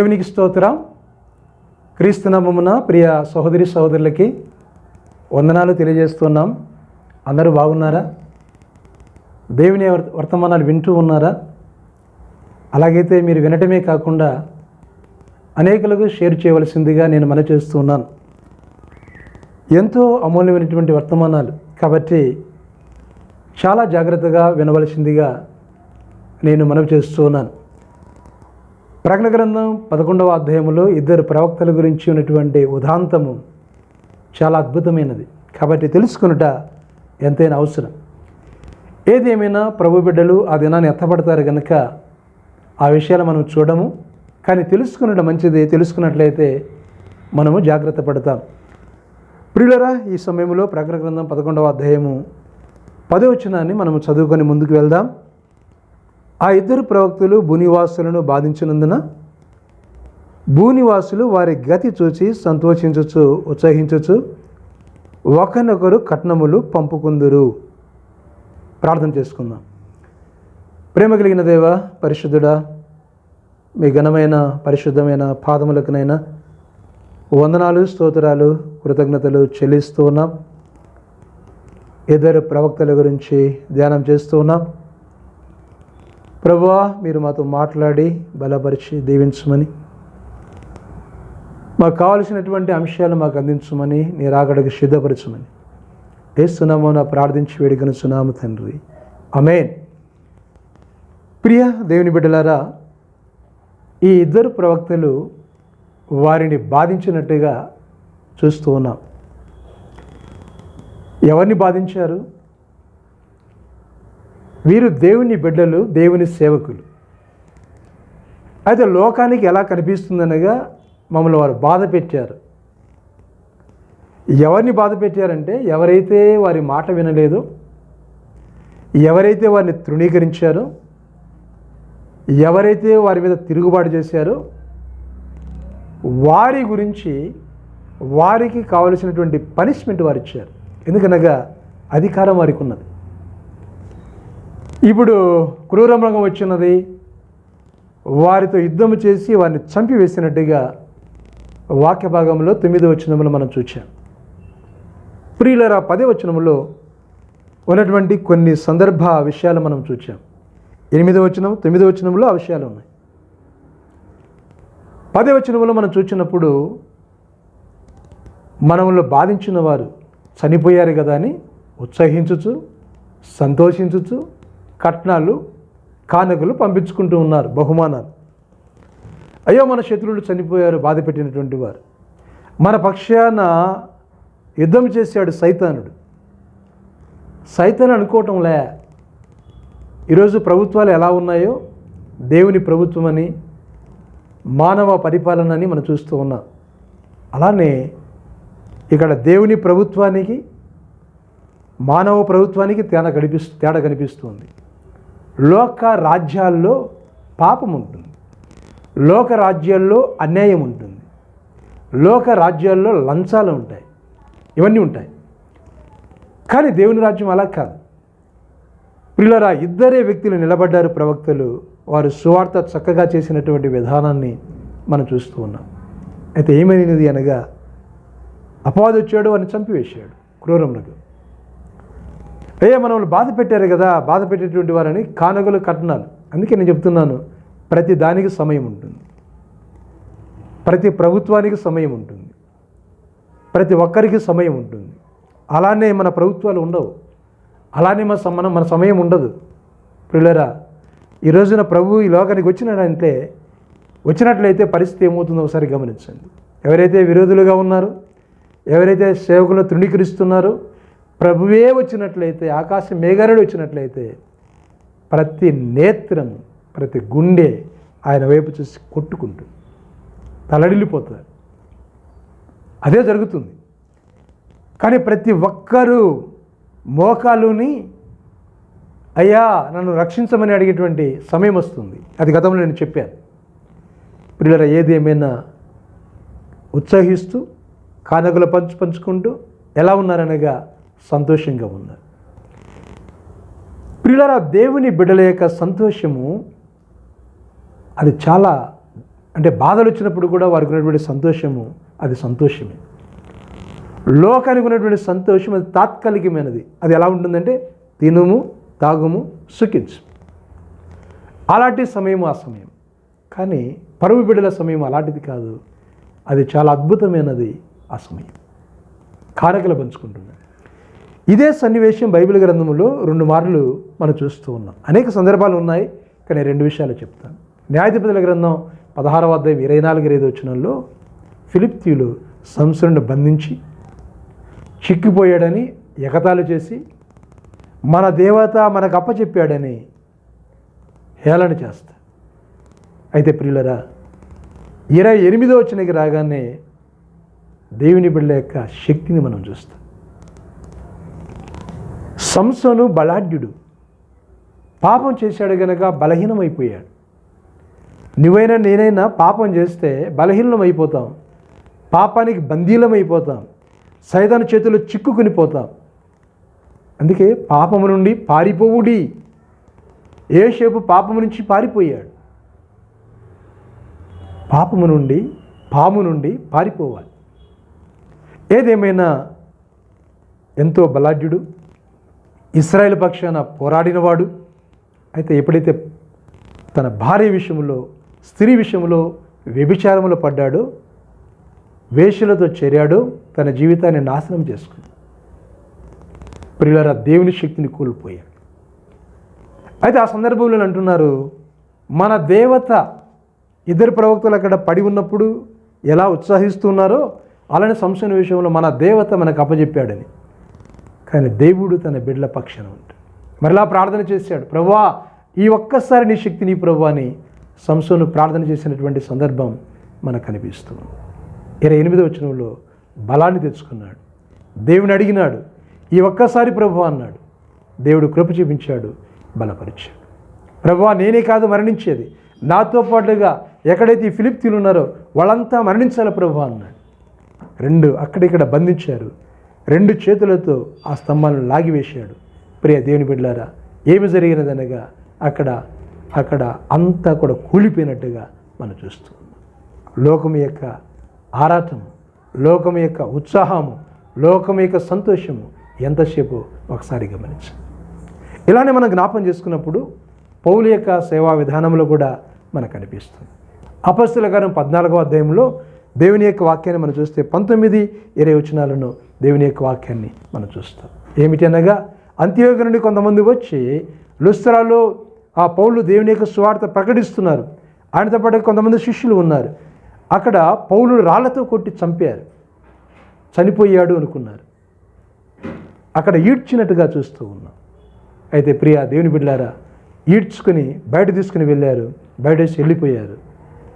దేవునికి స్తోత్రం. క్రీస్తునామమున ప్రియ సహోదరి సహోదరులకి వందనాలు తెలియజేస్తున్నాం. అందరూ బాగున్నారా? దేవుని వర్తమానాలు వింటూ ఉన్నారా? అలాగైతే మీరు వినటమే కాకుండా అనేకులకు షేర్ చేయవలసిందిగా నేను మన చేస్తున్నాను ఎంతో అమూల్యమైనటువంటి వర్తమానాలు. కాబట్టి చాలా జాగ్రత్తగా వినవలసిందిగా నేను మనవి చేస్తున్నాను ప్రకటన గ్రంథం పదకొండవ అధ్యాయంలో ఇద్దరు ప్రవక్తల గురించి ఉన్నటువంటి ఉదాంతము చాలా అద్భుతమైనది. కాబట్టి తెలుసుకునుట ఎంతైనా అవసరం. ఏదేమైనా ప్రభు బిడ్డలు ఆ దినాన్ని ఎత్తపడతారు కనుక ఆ విషయాలు మనం చూడము. కానీ తెలుసుకునడం మంచిది తెలుసుకున్నట్లయితే మనము జాగ్రత్త పడతాం. ప్రియులరా ఈ సమయంలో ప్రకటన గ్రంథం పదకొండవ అధ్యాయము పదవచనాన్ని మనము చదువుకొని ముందుకు వెళ్దాం. ఆ ఇద్దరు ప్రవక్తలు భూనివాసులను బాధించినందున భూనివాసులు వారి గతి చూచి సంతోషించచ్చు ఉత్సహించచ్చు ఒకరినొకరు కట్నములు పంపుకుందురు. ప్రార్థన చేసుకుందాం. ప్రేమ కలిగిన దేవ పరిశుద్ధుడా మీ ఘనమైన పరిశుద్ధమైన పాదములకునైనా వందనాలు స్తోత్రాలు కృతజ్ఞతలు చెల్లిస్తూ ఉన్నాం. ఇద్దరు ప్రవక్తల గురించి ధ్యానం చేస్తూ ఉన్నాం. ప్రభువా మీరు మాతో మాట్లాడి బలపరిచి దీవించమని. మాకు కావలసినటువంటి అంశాలు మాకు అందించమని నీ రాకడకు సిద్ధపరచమని. వేస్తున్నామో నా ప్రార్థించి వేడుకను సునాము తండ్రి. అమేన్ ప్రియ దేవుని బిడ్డలారా ఈ ఇద్దరు ప్రవక్తలు వారిని బాధించినట్టుగా చూస్తూ ఉన్నాం. ఎవరిని బాధించారు? వీరు దేవుని బిడ్డలు దేవుని సేవకులు. అయితే లోకానికి ఎలా కనిపిస్తుందనగా మమ్మల్ని వారు బాధ పెట్టారు. ఎవరిని బాధ పెట్టారంటే ఎవరైతే వారి మాట వినలేదో ఎవరైతే వారిని తృణీకరించారో ఎవరైతే వారి మీద తిరుగుబాటు చేశారో వారి గురించి వారికి కావలసినటువంటి పనిష్మెంట్ వారు ఇచ్చారు ఎందుకనగా అధికారం వారికి ఉన్నది. ఇప్పుడు క్రూరమృగం వచ్చినది. వారితో యుద్ధం చేసి వారిని చంపివేసినట్టుగా వాక్య భాగంలో తొమ్మిది వచనములు మనం చూచాం. ప్రియులరా పదే వచనములో ఉన్నటువంటి కొన్ని సందర్భ విషయాలు మనం చూచాం. ఎనిమిదో వచనం తొమ్మిదో వచనంలో ఆ విషయాలు ఉన్నాయి. పదే వచనంలో మనం చూచినప్పుడు మనములో బాధించిన వారు చనిపోయారు కదా అని ఉత్సహించుచు సంతోషించుచు కట్నాలు కానుకలు పంపించుకుంటూ ఉన్నారు బహుమానాలు. అయ్యో మన శత్రువులు చనిపోయారు బాధ పెట్టినటువంటి వారు. మన పక్షాన యుద్ధం చేశాడు సైతానుడు. సైతాన్ అనుకోవటంలే ఈరోజు ప్రభుత్వాలు ఎలా ఉన్నాయో దేవుని ప్రభుత్వం అని మానవ పరిపాలన అని మనం చూస్తూ ఉన్నాం. అలానే ఇక్కడ దేవుని ప్రభుత్వానికి మానవ ప్రభుత్వానికి తేడా కనిపిస్తు తేడా కనిపిస్తుంది లోక రాజ్యాల్లో పాపం ఉంటుంది. లోక రాజ్యాల్లో అన్యాయం ఉంటుంది. లోక రాజ్యాల్లో లంచాలు ఉంటాయి. ఇవన్నీ ఉంటాయి. కానీ దేవుని రాజ్యం అలా కాదు. పిల్లరా ఇద్దరే వ్యక్తులు నిలబడ్డారు ప్రవక్తలు. వారు సువార్త చక్కగా చేసినటువంటి విధానాన్ని మనం చూస్తూ ఉన్నాం. అయితే ఏమైనది అనగా అపవాదొచ్చాడు అని చంపివేశాడు క్రూరమునకు అయ్యా మనల్ని బాధ పెట్టారు కదా బాధ పెట్టేటువంటి వారని కానుగలు కట్నాలు అందుకే నేను చెప్తున్నాను ప్రతి దానికి సమయం ఉంటుంది. ప్రతి ప్రభుత్వానికి సమయం ఉంటుంది. ప్రతి ఒక్కరికి సమయం ఉంటుంది. అలానే మన ప్రభుత్వాలు ఉండవు. అలానే మన మనం మన మన సమయం ఉండదు. ప్రియులరా ఈ రోజున ప్రభు ఈ లోకానికి వచ్చినాడంటే వచ్చినట్లయితే పరిస్థితి ఏమవుతుందో ఒకసారి గమనించండి. ఎవరైతే విరోధులుగా ఉన్నారో ఎవరైతే సేవకులను తృణీకరిస్తున్నారో ప్రభువే వచ్చినట్లయితే ఆకాశ మేఘారుడు వచ్చినట్లయితే ప్రతి నేత్రం ప్రతి గుండె ఆయన వైపు చూసి కొట్టుకుంటుంది. తలడిల్లిపోతారు అదే జరుగుతుంది. కానీ ప్రతి ఒక్కరూ మోకాలుని అయ్యా నన్ను రక్షించమని అడిగేటువంటి సమయం వస్తుంది. అది గతంలో నేను చెప్పాను. పిల్లల ఏది ఏమైనా ఉత్సహిస్తూ కానుకలు పంచు పంచుకుంటూ ఎలా ఉన్నారనగా సంతోషంగా ఉన్నారు ప్రియులరా దేవుని బిడ్డల యొక్క సంతోషము అది చాలా అంటే బాధలు వచ్చినప్పుడు కూడా వారికి ఉన్నటువంటి సంతోషము అది సంతోషమే. లోకానికి ఉన్నటువంటి సంతోషం అది తాత్కాలికమైనది. అది ఎలా ఉంటుందంటే తినుము తాగుము సుఖించు అలాంటి సమయం ఆ సమయం. కానీ పరువు బిడ్డల సమయం అలాంటిది కాదు. అది చాలా అద్భుతమైనది ఆ సమయం. కారకలు పంచుకుంటున్నాను. ఇదే సన్నివేశం బైబిల్ గ్రంథంలో రెండు మార్లు మనం చూస్తూ ఉన్నాం. అనేక సందర్భాలు ఉన్నాయి కానీ రెండు విషయాలు చెప్తాను. న్యాయాధిపతుల గ్రంథం పదహారవ అధ్యాయం ఇరవై నాలుగు ఐదు వచ్చినంలో ఫిలిప్తీయులు సంసరుని బంధించి చిక్కిపోయాడని ఎగతాలు చేసి మన దేవత మనకు అప్పచెప్పాడని హేళన చేస్తా. అయితే ప్రియులరా ఇరవై ఎనిమిదో వచ్చినకి రాగానే దేవుని బిడ్డ యొక్క శక్తిని మనం చూస్తాం. సంసోను బలాఢ్యుడు. పాపం చేశాడు గనక బలహీనమైపోయాడు. నువ్వైనా నేనైనా పాపం చేస్తే బలహీనమైపోతాం పాపానికి బందీలమైపోతాం. అయిపోతాం సైతాన్ చిక్కుకుని పోతాం. అందుకే పాపము నుండి పారిపోవుడి. ఏషేపు పాపము నుంచి పారిపోయాడు. పాపము నుండి పాము నుండి పారిపోవాలి. ఏదేమైనా ఎంతో బలాఢ్యుడు ఇస్రాయేల్ పక్షాన పోరాడినవాడు అయితే ఎప్పుడైతే తన భార్య విషయంలో స్త్రీ విషయంలో వ్యభిచారంలో పడ్డాడో వేషలతో చేరాడో తన జీవితాన్ని నాశనం చేసుకుంది. ప్రియులరా దేవుని శక్తిని కోల్పోయాడు. అయితే ఆ సందర్భంలో అంటున్నారు మన దేవత ఇద్దరు ప్రవక్తలు అక్కడ పడి ఉన్నప్పుడు ఎలా ఉత్సాహిస్తున్నారో అలానే సంశయం విషయంలో మన దేవత మనకు అప్పజెప్పాడని కానీ దేవుడు తన బిడ్డల పక్షాన ఉంటాడు. మరలా ప్రార్థన చేశాడు ప్రభా ఈ ఒక్కసారి నీ శక్తి నీ ప్రభు అని సంసోను ప్రార్థన చేసినటువంటి సందర్భం మనకు కనిపిస్తుంది ఇరవై ఎనిమిదో వచనంలో బలాన్ని తెచ్చుకున్నాడు. దేవుని అడిగినాడు ఈ ఒక్కసారి ప్రభు అన్నాడు. దేవుడు కృప చూపించాడు బలపరిచాడు. ప్రభు నేనే కాదు మరణించేది. నాతో పాటుగా ఎక్కడైతే ఈ ఫిలిప్తీలు ఉన్నారో వాళ్ళంతా మరణించాలి ప్రభు అన్నాడు. రెండు అక్కడిక్కడ బంధించారు రెండు చేతులతో ఆ స్తంభాలను లాగివేశాడు. ప్రియ దేవుని బిడ్డలారా ఏమి జరిగినదనగా అక్కడ అక్కడ అంతా కూడా కూలిపోయినట్టుగా మనం చూస్తూ లోకం యొక్క ఆరాటం లోకం యొక్క ఉత్సాహము లోకం యొక్క సంతోషము ఎంతసేపు ఒకసారి గమనించండి. ఇలానే మనం జ్ఞాపం చేసుకున్నప్పుడు పౌలు యొక్క సేవా విధానంలో కూడా మనకు కనిపిస్తుంది అపస్తుల గారం పద్నాలుగో అధ్యాయంలో దేవుని యొక్క వాక్యాన్ని మనం చూస్తే పంతొమ్మిది ఇరవై వచనాలను దేవుని యొక్క వాక్యాన్ని మనం చూస్తాం. ఏమిటి అనగా అంత్యోగ నుండి కొంతమంది వచ్చి లుస్త్రాలో ఆ పౌలు దేవుని యొక్క స్వార్థ ప్రకటిస్తున్నారు. ఆయనతో పాటు కొంతమంది శిష్యులు ఉన్నారు. అక్కడ పౌలు రాళ్ళతో కొట్టి చంపారు. చనిపోయాడు అనుకున్నారు. అక్కడ ఈడ్చినట్టుగా చూస్తూ ఉన్నాం. అయితే ప్రియ దేవుని బిడ్డారా ఈడ్చుకుని బయట తీసుకుని వెళ్ళారు. బయట వేసి వెళ్ళిపోయారు.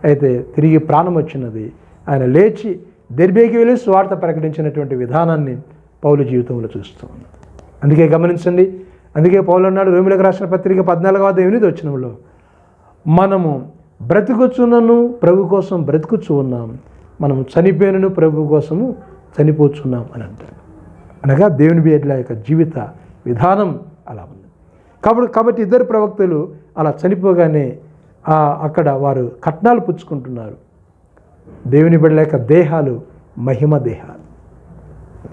అయితే తిరిగి ప్రాణం వచ్చినది. ఆయన లేచి దెర్బేకి వెళ్ళి స్వార్థ ప్రకటించినటువంటి విధానాన్ని పౌలు జీవితంలో చూస్తూ ఉన్నాం అందుకే గమనించండి. అందుకే పౌలు అన్నాడు రోమిలకు రాసిన పత్రిక పద్నాలుగవ ఎనిమిది వచ్చినంలో మనము బ్రతుకుచున్నను ప్రభు కోసం బ్రతుకుచు ఉన్నాం మనం చనిపోయినను ప్రభు కోసము చనిపోచున్నాం అని అంటాడు. అనగా దేవుని బిడ్డల యొక్క జీవిత విధానం అలా ఉంది. కాబట్టి కాబట్టి ఇద్దరు ప్రవక్తలు అలా చనిపోగానే అక్కడ వారు కట్నాలు పుచ్చుకుంటున్నారు. దేవుని బిడ్డల యొక్క దేహాలు మహిమ దేహాలు.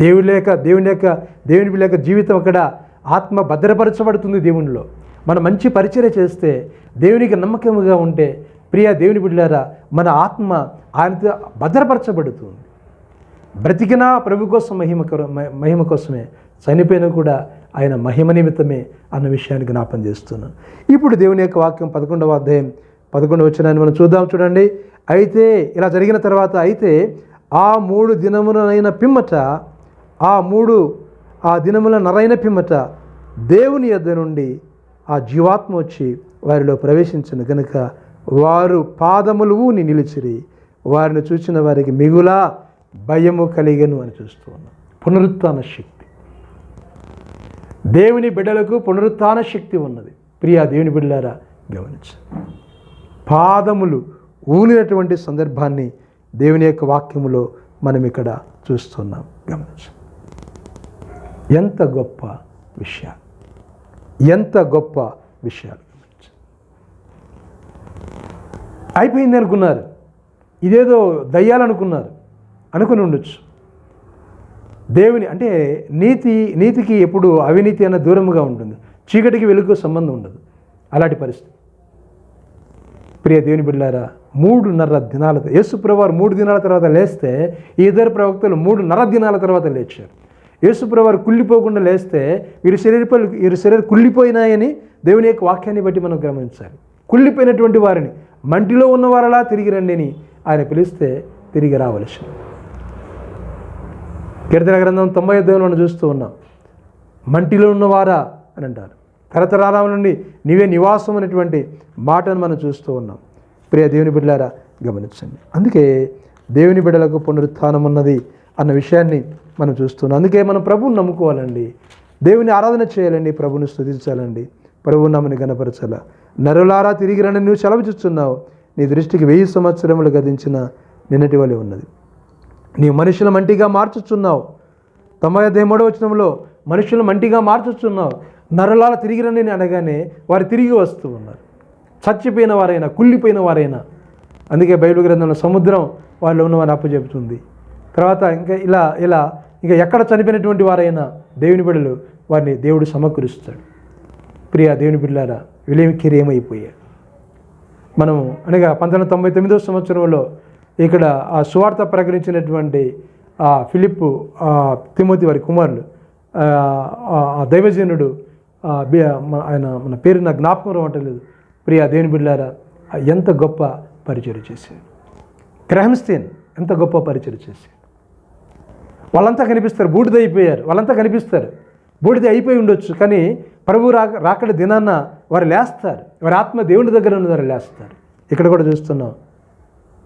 దేవుని లేక దేవుని యొక్క దేవుని బిడ్డ యొక్క జీవితం అక్కడ ఆత్మ భద్రపరచబడుతుంది దేవునిలో. మనం మంచి పరిచయం చేస్తే దేవునికి నమ్మకముగా ఉంటే ప్రియ దేవుని బిడ్డలారా మన ఆత్మ ఆయనతో భద్రపరచబడుతుంది. బ్రతికినా ప్రభు కోసం మహిమ మహిమ కోసమే చనిపోయినా కూడా ఆయన మహిమ నిమిత్తమే అన్న విషయాన్ని జ్ఞాపం చేస్తున్నాను. ఇప్పుడు దేవుని యొక్క వాక్యం పదకొండవ అధ్యాయం పదకొండవ వచ్చినాన్ని మనం చూద్దాం చూడండి. అయితే ఇలా జరిగిన తర్వాత అయితే ఆ మూడు దినములనైన పిమ్మట ఆ మూడు ఆ దినముల నరైన పిమ్మట దేవుని యొద్ద నుండి ఆ జీవాత్మ వచ్చి వారిలో ప్రవేశించిన కనుక వారు పాదములు నీ నిలిచిరి. వారిని చూసిన వారికి మిగులా భయము కలిగను అని చూస్తూ ఉన్నాం. పునరుత్న శక్తి. దేవుని బిడ్డలకు పునరుత్న శక్తి ఉన్నది. ప్రియా దేవుని బిడ్డలారా గమనించ. పాదములు ఊలినటువంటి సందర్భాన్ని దేవుని యొక్క వాక్యములో మనం ఇక్కడ చూస్తున్నాం. గమనించు ఎంత గొప్ప విషయాలు. ఎంత గొప్ప విషయాలు. అయిపోయింది అనుకున్నారు. ఇదేదో దయ్యాలనుకున్నారు అనుకుని ఉండొచ్చు. దేవుని అంటే నీతి నీతికి ఎప్పుడు అవినీతి అన్న దూరముగా ఉంటుంది. చీకటికి వెలుగు సంబంధం ఉండదు. అలాంటి పరిస్థితి. ప్రియ దేవుని బిడ్డారా మూడున్నర దినాల యేసుప్రవారు మూడు దినాల తర్వాత లేస్తే ఈ ఇద్దరు ప్రవక్తలు మూడున్నర దినాల తర్వాత లేచారు. యేసుప్రవారు కుళ్ళిపోకుండా లేస్తే వీరి శరీరపాలు వీరి శరీరం కుళ్ళిపోయినాయని దేవుని యొక్క వాక్యాన్ని బట్టి మనం గమనించాలి. కుళ్ళిపోయినటువంటి వారిని మంటిలో ఉన్న వారలా తిరిగి రండి అని ఆయన పిలిస్తే తిరిగి రావలసి కీర్తన గ్రంథం తొంభై ఐదులో మనం చూస్తూ ఉన్నాం. మంటిలో ఉన్నవారా అని అంటారు. తరతరాల నుండి నీవే నివాసం అనేటువంటి మాటను మనం చూస్తూ ఉన్నాం. ప్రియ దేవుని బిడ్డలారా గమనించండి. అందుకే దేవుని బిడ్డలకు పునరుత్థానం ఉన్నది అన్న విషయాన్ని మనం చూస్తున్నాం. అందుకే మనం ప్రభువుని నమ్ముకోవాలండి. దేవుని ఆరాధన చేయాలండి ప్రభుని స్థుతించాలండి. ప్రభు నమ్మని గణపరచాల? నరులారా తిరిగి రండి నువ్వు సెలవుచుస్తున్నావు నీ దృష్టికి వెయ్యి సంవత్సరములు గదించిన నిన్నటి వలె ఉన్నది. నీవు మనుషుల మంటిగా మార్చుచున్నావు. తొంభై ఐదు మూడవ వచనంలో మనుషులు మంటిగా మార్చుచున్నావు. నరలాల తిరిగిరని అనగానే వారు తిరిగి వస్తూ ఉన్నారు. చచ్చిపోయిన వారైనా కుళ్ళిపోయిన వారైనా అందుకే బైబిల్ గ్రంథంలో సముద్రం వాళ్ళు ఉన్నవారిని అప్పచెబుతుంది. తర్వాత ఇంకా ఇలా ఇలా ఇంకా ఎక్కడ చనిపోయినటువంటి వారైనా దేవుని బిడ్డలు వారిని దేవుడు సమకూరుస్తాడు. ప్రియ దేవుని బిడ్డలారా విలేమికిరి ఏమైపోయారు మనము అనగా పంతొమ్మిది తొంభై తొమ్మిదో సంవత్సరంలో ఇక్కడ ఆ సువార్త ప్రకటించినటువంటి ఆ ఫిలిప్ ఆ తిమోతి వారి కుమారులు ఆ, దైవజనుడు ఆయన మన పేరు నా జ్ఞాపకం రావట్లేదు ప్రియా దేవుని బిడ్డారా ఎంత గొప్ప పరిచయం చేశారు. గ్రహంస్తేన్ ఎంత గొప్ప పరిచయం చేశారు. వాళ్ళంతా కనిపిస్తారు బూడిద అయిపోయారు వాళ్ళంతా కనిపిస్తారు. బూడిద అయిపోయి ఉండొచ్చు కానీ ప్రభు రాక రాకడ దినాన్న వారు లేస్తారు. వారి ఆత్మ దేవుని దగ్గర ఉన్న వారు లేస్తారు. ఇక్కడ కూడా చూస్తున్నాం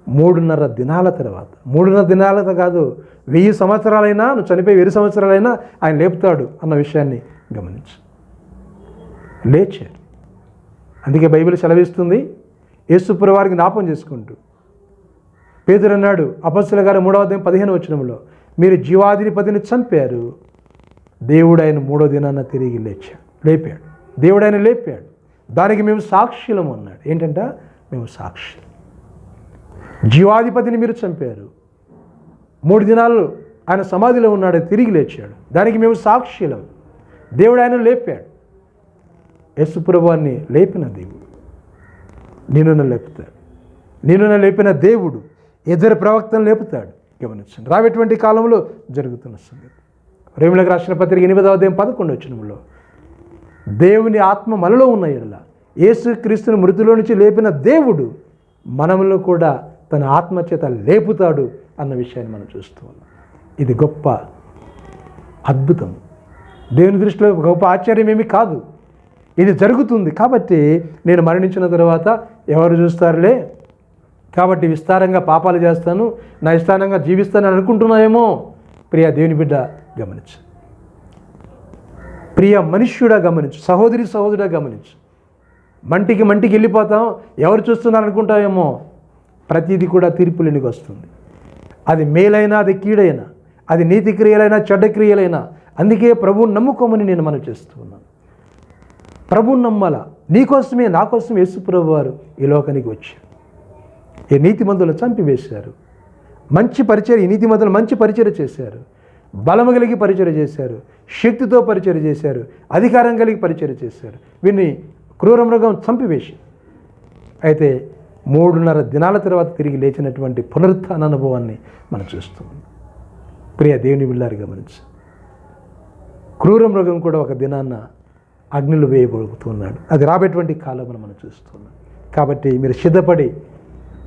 మూడున్నర దినాల తర్వాత మూడున్నర దినాల కాదు వెయ్యి సంవత్సరాలైనా నువ్వు చనిపోయి వెయ్యి సంవత్సరాలైనా ఆయన లేపుతాడు అన్న విషయాన్ని గమనించు. లేచారు. అందుకే బైబిల్ సెలవిస్తుంది యేసుప్ర వారికి జ్ఞాపం చేసుకుంటూ. పేదరు అన్నాడు అపస్సుల గారు మూడవ అధ్యాయం పదిహేను వచనంలో మీరు జీవాధిపతిని చంపారు దేవుడు ఆయన మూడో దినాన్న తిరిగి లేచాడు లేపాడు. దేవుడు ఆయన లేపాడు. దానికి మేము సాక్షులం అన్నాడు. ఏంటంట? మేము సాక్షి జీవాధిపతిని మీరు చంపారు. మూడు దినాలు ఆయన సమాధిలో ఉన్నాడు తిరిగి లేచాడు. దానికి మేము సాక్షులం. దేవుడు ఆయన లేపాడు. యశుప్రభాన్ని లేపిన దేవుడు. నిన్ను లేపుతాడు. నిన్ను లేపిన దేవుడు ఇద్దరు ప్రవక్తను లేపుతాడు. గమనించండి. రాబేటువంటి కాలంలో జరుగుతున్న సంగతి. రేములకు రాసిన పత్రిక ఎనిమిదవ దేవం పదకొండు వచ్చినంలో దేవుని ఆత్మ మనలో ఉన్న ఎడల యేసు క్రీస్తుని మృతిలో నుంచి లేపిన దేవుడు మనములో కూడా తన ఆత్మ చేత లేపుతాడు అన్న విషయాన్ని మనం చూస్తూ ఉన్నాం. ఇది గొప్ప అద్భుతం. దేవుని దృష్టిలో గొప్ప ఆశ్చర్యం ఏమీ కాదు. ఇది జరుగుతుంది. కాబట్టి నేను మరణించిన తర్వాత ఎవరు చూస్తారులే? కాబట్టి విస్తారంగా పాపాలు చేస్తాను నా ఇష్టానంగా జీవిస్తానని అనుకుంటున్నాయేమో ప్రియ దేవుని బిడ్డ గమనించు. ప్రియ మనుష్యుడా గమనించు సహోదరి సహోదరుడా గమనించు. మంటికి మంటికి వెళ్ళిపోతాం ఎవరు చూస్తున్నారు అనుకుంటావేమో? ప్రతిదీ కూడా తీర్పులేనికి వస్తుంది. అది మేలైనా అది కీడైనా అది నీతి క్రియలైనా చెడ్డ క్రియలైనా అందుకే ప్రభువు నమ్ముకోమని నేను మనం చేస్తున్నాను ఉన్నాను నమ్మాల. నీకోసమే నా కోసం వారు ఈ లోకానికి వచ్చారు. ఈ నీతిమంతులను చంపివేశారు. మంచి పరిచయం ఈ నీతిమంతులు మంచి పరిచయం చేశారు. బలము కలిగి పరిచయం చేశారు. శక్తితో పరిచయం చేశారు. అధికారం కలిగి పరిచయం చేశారు. వీరిని క్రూర మృగం చంపివేసి అయితే మూడున్నర దినాల తర్వాత తిరిగి లేచినటువంటి పునరుత్థాన అనుభవాన్ని మనం చూస్తున్నాం. ప్రియ దేవుని బిళ్ళారు గమనించు. క్రూర మృగం కూడా ఒక దినాన్న అగ్నిలు వేయబడుతున్నాడు. అది రాబేటువంటి కాలంలో మనం చూస్తున్నాం. కాబట్టి మీరు సిద్ధపడి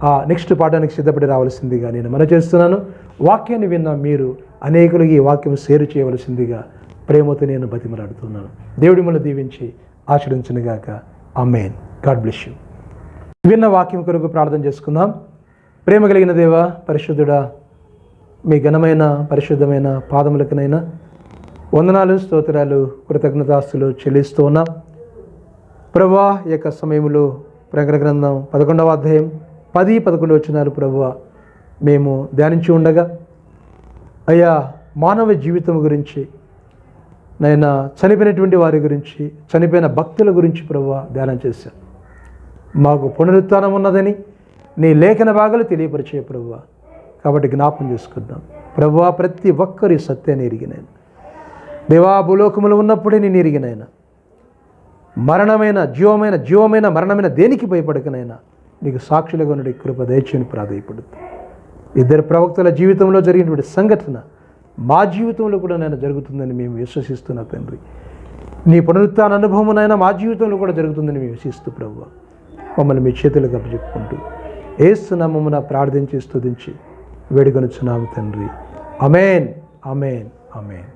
ఆ నెక్స్ట్ పాఠానికి సిద్ధపడి రావాల్సిందిగా నేను మన చేస్తున్నాను. వాక్యాన్ని విన్న మీరు అనేకులకి ఈ వాక్యం సేరు చేయవలసిందిగా ప్రేమతో నేను బతిమలాడుతున్నాను. దేవుడి మిమ్మల్ని దీవించి ఆచరించునుగాక అమ్మేన్ గాడ్ బ్లెస్ యూ. విన్న వాక్యం కొరకు ప్రార్థన చేసుకుందాం. ప్రేమ కలిగిన దేవ పరిశుద్ధుడా మీ ఘనమైన పరిశుద్ధమైన పాదములకునైనా వందనాలు స్తోత్రాలు కృతజ్ఞతాస్తులు చెల్లిస్తూ ఉన్నాం. ప్రభా యొక్క సమయంలో ప్రకటన గ్రంథం పదకొండవ అధ్యాయం పది పదకొండు వచ్చినారు ప్రభు మేము ధ్యానించి ఉండగా అయ్యా మానవ జీవితం గురించి నాయన చనిపోయినటువంటి వారి గురించి చనిపోయిన భక్తుల గురించి ప్రభు ధ్యానం చేశాను మాకు పునరుత్నం ఉన్నదని నీ లేఖన భాగాలు తెలియపరిచే ప్రభు కాబట్టి జ్ఞాపం చేసుకుందాం. ప్రభు ప్రతి ఒక్కరి సత్యాన్ని ఎరిగినాను. దేవా భూలోకములు ఉన్నప్పుడే నేను ఎరిగినాయన మరణమైన జీవమైన జీవమైన మరణమైన దేనికి భయపడకనైనా నీకు సాక్షులుగా నుండి కృప దయచేని ప్రాధాయపడుతుంది ఇద్దరు ప్రవక్తల జీవితంలో జరిగినటువంటి సంఘటన మా జీవితంలో కూడా నేను జరుగుతుందని మేము విశ్వసిస్తున్నా తండ్రి. నీ పునరుత్న అనుభవమునైనా మా జీవితంలో కూడా జరుగుతుందని మేము విశ్వసిస్తూ ప్రభు మమ్మల్ని మీ చేతులకు అప్పచెప్పుకుంటూ ఏస్తున్నామమున ప్రార్థించి స్తుతించి వేడుకొనుచున్నాము తండ్రి. అమేన్ అమేన్ అమేన్